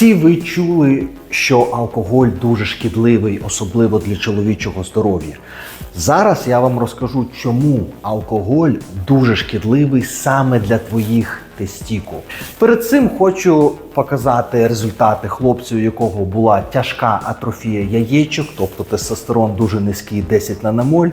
Всі ви чули, що алкоголь дуже шкідливий, особливо для чоловічого здоров'я. Зараз я вам розкажу, чому алкоголь дуже шкідливий саме для твоїх тестікул. Перед цим хочу показати результати хлопцю, у якого була тяжка атрофія яєчок, тобто тестостерон дуже низький 10 наномоль,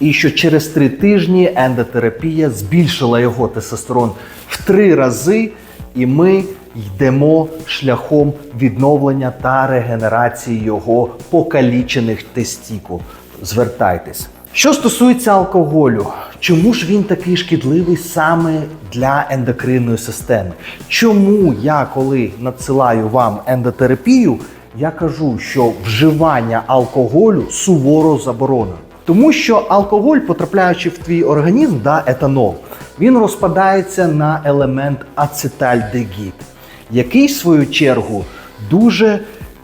і що через три тижні ендотерапія збільшила його тестостерон в три рази, і ми йдемо шляхом відновлення та регенерації його покалічених тестікул. Звертайтесь. Що стосується алкоголю, чому ж він такий шкідливий саме для ендокринної системи? Чому я, коли надсилаю вам ендотерапію, я кажу, що вживання алкоголю суворо заборонено? Тому що алкоголь, потрапляючи в твій організм, да, етанол, він розпадається на елемент ацетальдегід, який, в свою чергу, дуже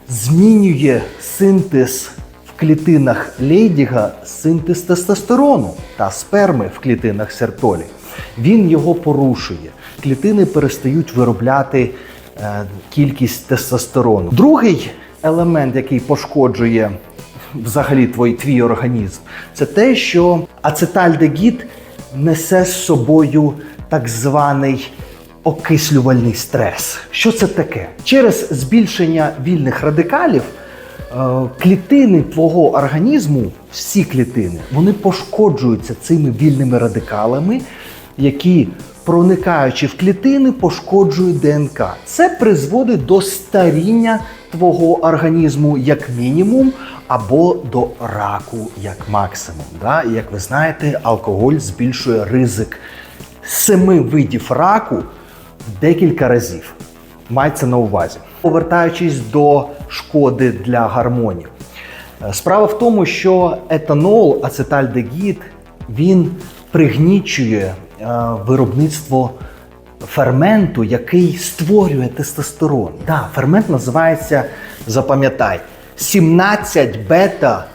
змінює синтез в клітинах Лейдіга синтез тестостерону та сперми в клітинах сертолі. Він його порушує. Клітини перестають виробляти е, кількість тестостерону. Другий елемент, який пошкоджує взагалі твій, твій організм, це те, що ацетальдегід несе з собою так званий окислювальний стрес. Що це таке? Через збільшення вільних радикалів е, клітини твого організму, всі клітини, вони пошкоджуються цими вільними радикалами, які, проникаючи в клітини, пошкоджують ДНК. Це призводить до старіння твого організму як мінімум, або до раку як максимум. Да? І як ви знаєте, алкоголь збільшує ризик семи видів раку декілька разів. Майте на увазі. Повертаючись до шкоди для гормонів. Е, Справа в тому, що етанол, ацетальдегід, він пригнічує е, виробництво ферменту, який створює тестостерон. Да, фермент називається, запам'ятай, 17 бета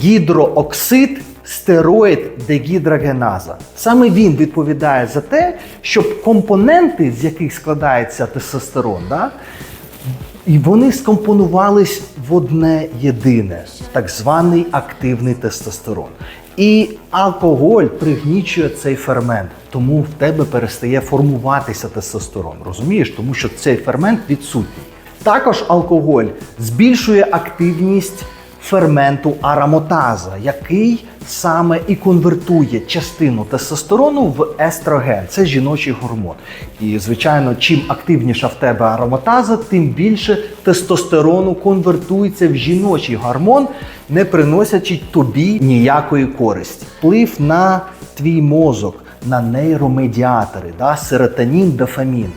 гідрооксид стероїд дегідрогеназа. Саме він відповідає за те, щоб компоненти, з яких складається тестостерон, да, і вони скомпонувались в одне єдине, так званий активний тестостерон. І алкоголь пригнічує цей фермент, тому в тебе перестає формуватися тестостерон. Розумієш? Тому що цей фермент відсутній. Також алкоголь збільшує активність ферменту арамотаза, який саме і конвертує частину тестостерону в естроген. Це жіночий гормон. І, звичайно, чим активніша в тебе ароматаза, тим більше тестостерону конвертується в жіночий гормон, не приносячи тобі ніякої користі. Вплив на твій мозок, на нейромедіатори, да, серотонін, дофамін.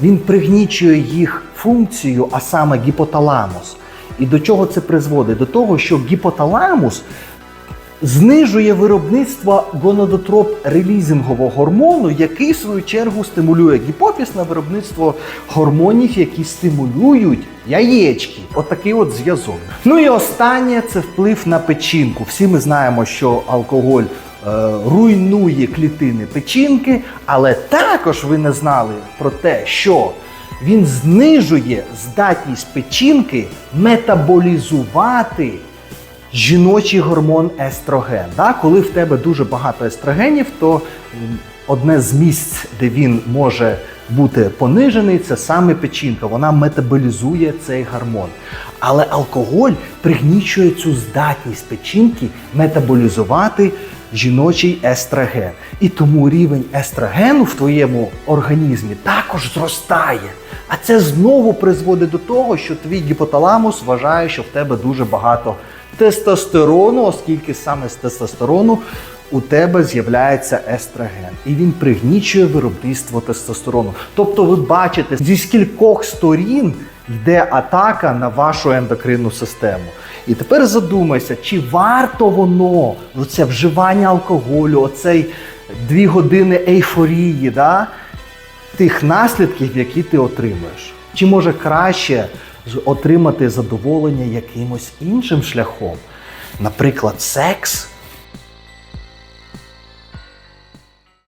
Він пригнічує їх функцію, а саме гіпоталамус. І до чого це призводить? До того, що гіпоталамус знижує виробництво гонадотроп релізингового гормону, який в свою чергу стимулює гіпофіз на виробництво гормонів, які стимулюють яєчки. Отакий от зв'язок. Ну і останнє це вплив на печінку. Всі ми знаємо, що алкоголь. е, Руйнує клітини печінки, але також ви не знали про те, що він знижує здатність печінки метаболізувати жіночий гормон естроген. Да? Коли в тебе дуже багато естрогенів, то одне з місць, де він може бути понижений, це саме печінка. Вона метаболізує цей гормон. Але алкоголь пригнічує цю здатність печінки метаболізувати жіночий естроген. І тому рівень естрогену в твоєму організмі також зростає. А це знову призводить до того, що твій гіпоталамус вважає, що в тебе дуже багато тестостерону, оскільки саме з тестостерону у тебе з'являється естроген. І він пригнічує виробництво тестостерону. Тобто, ви бачите, зі скількох сторін йде атака на вашу ендокринну систему. І тепер задумайся, чи варто воно, оце вживання алкоголю, оцей дві години ейфорії, да? тих наслідків, які ти отримуєш. Чи може краще отримати задоволення якимось іншим шляхом? Наприклад, секс